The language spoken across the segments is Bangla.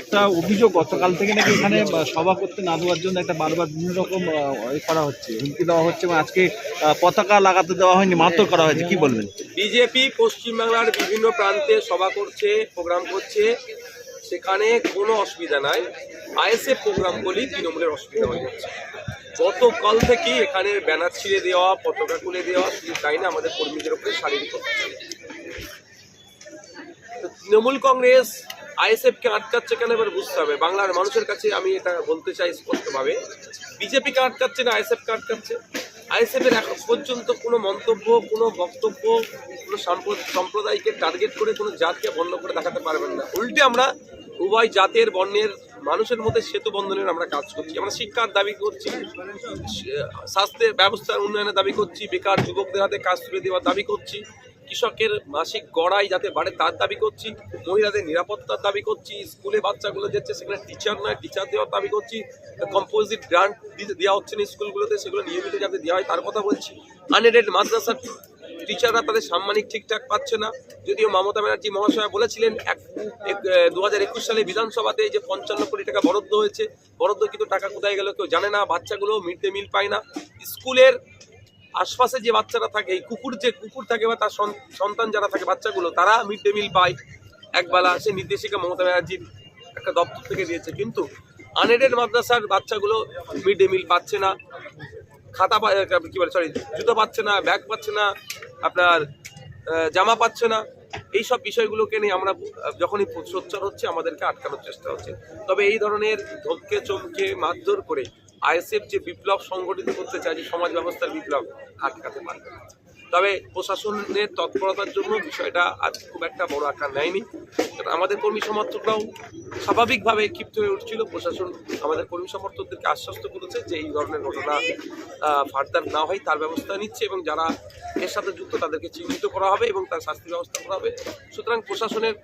একটা অভিযোগ গতকাল থেকে নাকি এখানে সভা করতে না দেওয়ার জন্য একটা বারবার বিভিন্ন রকম করা হচ্ছে, হুমকি দেওয়া হচ্ছে এবং আজকে পতাকা লাগাতে দেওয়া হয়নি মাত্র করা হয়েছে, কি বলবেন? বিজেপি পশ্চিমবাংলার বিভিন্ন প্রান্তে সভা করছে, প্রোগ্রাম করছে, সেখানে কোনো অসুবিধা নাই। আইএসএফ প্রোগ্রাম বলেই তৃণমূলের অসুবিধা হয়ে যাচ্ছে। গতকাল থেকে এখানে ব্যানার ছিঁড়ে দেওয়া, পতাকা খুলে দেওয়া, শুধু তাই না, আমাদের কর্মীদের উপরে শারীরিক তৃণমূল কংগ্রেস আইএসএফকে আটকাচ্ছে কেন এবার বুঝতে হবে। বাংলার মানুষের কাছে আমি এটা বলতে চাই স্পষ্টভাবে। বিজেপিকে আটকাচ্ছে না আইএসএফকে আটকাচ্ছে? আইএসএফের এখন পর্যন্ত কোনো মন্তব্য, কোনো বক্তব্য, কোনো সাম্প্র- সম্প্রদায়কে টার্গেট করে কোনো জাতকে বন্ধ করে দেখাতে পারবেন না। উল্টে আমরা উভয় জাতের, বর্ণের, মানুষের মধ্যে সেতু বন্ধনের আমরা কাজ করছি। আমরা শিক্ষার দাবি করছি, স্বাস্থ্যের ব্যবস্থার উন্নয়নের দাবি করছি, বেকার যুবকদের হাতে কাজ তুলে দেওয়ার দাবি করছি। কৃষকের মাসিক গড়াই যাতে বাড়ে, তার দাবি করছি। মহিলাদের নিরাপত্তার দাবি করছি, স্কুলে বাচ্চাগুলো যাচ্ছে, সেখানে টিচার নয় টিচার দেওয়ার দাবি করছি। কম্পোজিট গ্রান্ট দেওয়া হচ্ছে না স্কুলগুলোতে, সেগুলো নিয়মিত যাতে দেওয়া হয়, তার কথা বলছি। আনএডেড মাদ্রাসার টিচাররা তাদের সাম্মানিক ঠিকঠাক পাচ্ছে না। যদিও মমতা ব্যানার্জি মহাশয়া বলেছিলেন, এক দু হাজার একুশ সালে বিধানসভাতে যে পঞ্চান্ন কোটি টাকা বরাদ্দ হয়েছে বরাদ্দ কিন্তু টাকা কোথায় গেল কেউ জানে না, বাচ্চাগুলো মিড ডে মিল পায় না। স্কুলের আশপাশে যে বাচ্চারা থাকে, এই কুকুর যে কুকুর থাকে বা তার সন- সন্তান যারা থাকে, বাচ্চাগুলো, তারা মিড ডে মিল পায়। একবেলা সে নির্দেশিকা মমতা ব্যানার্জির একটা দপ্তর থেকে দিয়েছে। কিন্তু আনএডেড মাদ্রাসার বাচ্চাগুলো মিড ডে মিল পাচ্ছে না। খাতা কী বলে সরি জুতো পাচ্ছে না, ব্যাগ পাচ্ছে না, আপনার জামা পাচ্ছে না। এই সব বিষয়গুলোকে নিয়ে আমরা যখনই সোচ্চার হচ্ছে, আমাদেরকে আটকানোর চেষ্টা হচ্ছে। তবে এই ধরনের ধমকে চমকে মারধর করে আইএসএফ যে বিপ্লব সংগঠিত করতে চায়, যে সমাজ ব্যবস্থার বিপ্লব আটকাতে পারবে। তবে প্রশাসনের তৎপরতার জন্য বিষয়টা আজ খুব একটা বড় আকার নেয়নি। আমাদের কর্মী সমর্থকরাও স্বাভাবিকভাবে ক্ষিপ্ত হয়ে উঠছিল। প্রশাসন আমাদের কর্মী সমর্থকদেরকে আশ্বস্ত করেছে যে এই ধরনের ঘটনা ফার্দার না হয় তার ব্যবস্থা নিচ্ছে এবং যারা এর সাথে যুক্ত তাদেরকে চিহ্নিত করা হবে এবং তার শাস্তি ব্যবস্থা করা হবে। সুতরাং প্রশাসনের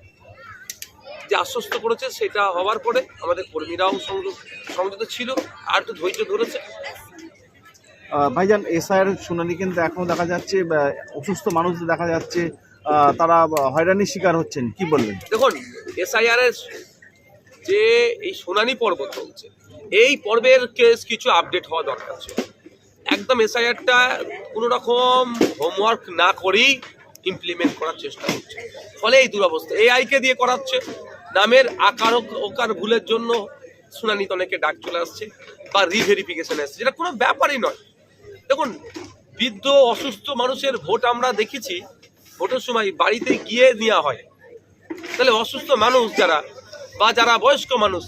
যে আশ্বস্ত করেছে সেটা হওয়ার পরে আমাদের কর্মীরাও সংযুক্ত সংযুক্ত ছিল আর একটু ধৈর্য ধরেছে। ভাইজান এসআইয়ের শুনানি কিন্তু এখনও দেখা যাচ্ছে অসুস্থ মানুষদের দেখা যাচ্ছে তারা হয়রানির শিকার হচ্ছেন কি বলবেন? দেখুন এসআইআর এর যে এই শুনানি পর্ব চলছে এই পর্বের কেস কিছু আপডেট হওয়া দরকার ছিল। একদম এসআইআরটা কোনো রকম হোমওয়ার্ক না করেই ইমপ্লিমেন্ট করার চেষ্টা করছে। ফলে এই দুরবস্থা এআইকে দিয়ে করাচ্ছে। নামের আকার ওকার ভুলের জন্য শুনানিতে অনেকে ডাক চলে আসছে বা রিভেরিফিকেশন আসছে যেটা কোনো ব্যাপারই নয়। দেখুন, বৃদ্ধ, অসুস্থ মানুষের ভোট আমরা দেখেছি, ভোটের সময় বাড়িতে গিয়ে নেওয়া হয়। তাহলে অসুস্থ মানুষ যারা বা যারা বয়স্ক মানুষ,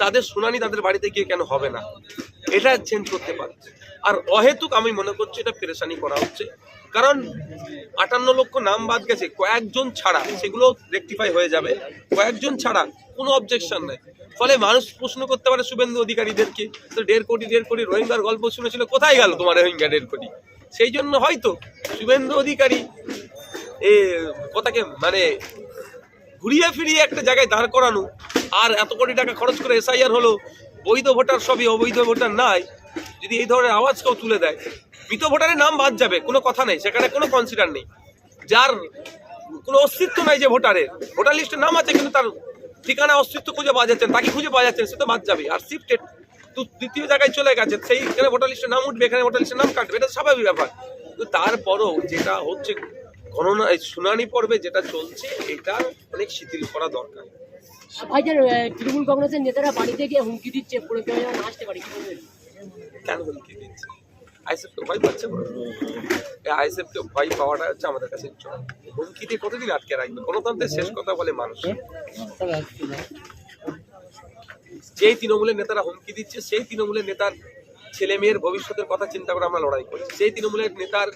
তাদের শুনানি তাদের বাড়িতে গিয়ে কেন হবে না? এটা চেঞ্জ করতে পারছে। আর অহেতুক আমি মনে করছি এটা পেরেশানি করা হচ্ছে। কারণ আটান্ন লক্ষ নাম বাদ গেছে, কয়েকজন ছাড়া সেগুলো রেকটিফাই হয়ে যাবে। কয়েকজন ছাড়া কোনো অবজেকশন নেই। ফলে মানুষ প্রশ্ন করতে পারে, শুভেন্দু অধিকারীদেরকে তো দেড় কোটি দেড় কোটি রোহিঙ্গার গল্প শুনেছিল, কোথায় গেল তোমার রোহিঙ্গা দেড় কোটি? সেই জন্য হয়তো শুভেন্দু অধিকারী এ কথাকে মানে ঘুরিয়ে ফিরিয়ে একটা জায়গায় দাঁড় করানো, আর এত কোটি টাকা খরচ করে এসআইআর হলো বৈধ ভোটার সবই অবৈধ ভোটার নাই, যদি এই ধরনের আওয়াজ কেউ তুলে দেয়, মৃত ভোটারের নাম বাদ যাবে, কোনো কথা নেই, সেখানে কোনো কনসিডার নেই, যার কোনো অস্তিত্ব নাই যে ভোটারের, ভোটার লিস্টের নাম আছে কিন্তু তার ঠিকানা, অস্তিত্ব খুঁজে পাওয়া যাচ্ছে তাকে খুঁজে পাওয়া যাচ্ছে সে তো বাদ যাবে, আর শিফটেড দ্বিতীয় জায়গায় চলে গেছে, সেইখানে ভোটার লিস্টের নাম উঠবে, এখানে ভোটার লিস্টের নাম কাটবে, এটা স্বাভাবিক ব্যাপার। কিন্তু তারপরও যেটা হচ্ছে, গণনা শুনানি পর্বে যেটা চলছে এটা অনেক শিথিল করা দরকার। ভাইজান আহ, তৃণমূল কংগ্রেসের নেতারা বাড়িতে গিয়ে হুমকি দিচ্ছে পুরো কেউ যেন না আসতে পারে কেন হুমকি দিচ্ছে? আইসেফকে ভয় পাচ্ছে আইসেফকে ভয় পাওয়াটা হচ্ছে আমাদের কাছে চরম। হুমকি দিয়ে কতদিন আটকে রাখবে? গণতন্ত্রের শেষ কথা বলে মানুষ। যেই তৃণমূলের নেতারা হুমকি দিচ্ছে সেই তৃণমূলের নেতার ছেলে মেয়ের ভবিষ্যতের কথা চিন্তা করে আমরা লড়াই করছি। সেই তৃণমূলের নেতার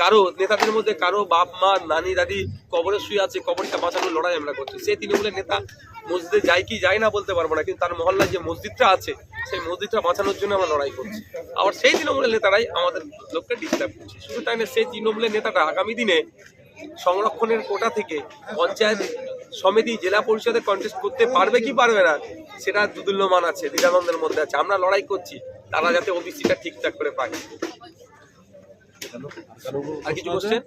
কারও নেতাদের মধ্যে কারও বাপ, মা, নানি, দাদি কবরে শুয়ে আছে, কবরটা বাঁচানোর লড়াই আমরা করছি। সেই তৃণমূলের নেতা মসজিদে যায় কি যায় না বলতে পারব না, কিন্তু তার মহল্লায় যে মসজিদটা আছে, সেই মসজিদটা বাঁচানোর জন্য আমরা লড়াই করছি। আবার সেই তৃণমূলের নেতারাই আমাদের লোককে ডিস্টার্ব করছে। শুধু তাই না, সেই তৃণমূলের নেতাটা আগামী দিনে সংরক্ষণের কোটা থেকে পঞ্চায়েত সমিতি, জেলা পরিষদে কন্টেস্ট করতে পারবে কি পারবে না, সেটা দুদুল্যমান আছে দ্বিধানন্দের মধ্যে আছে। আমরা লড়াই করছি, তারা যাতে ওবিসিটা ঠিকঠাক করে পায়। আর কিছু কোশ্চেন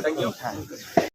থ্যাংক ইউ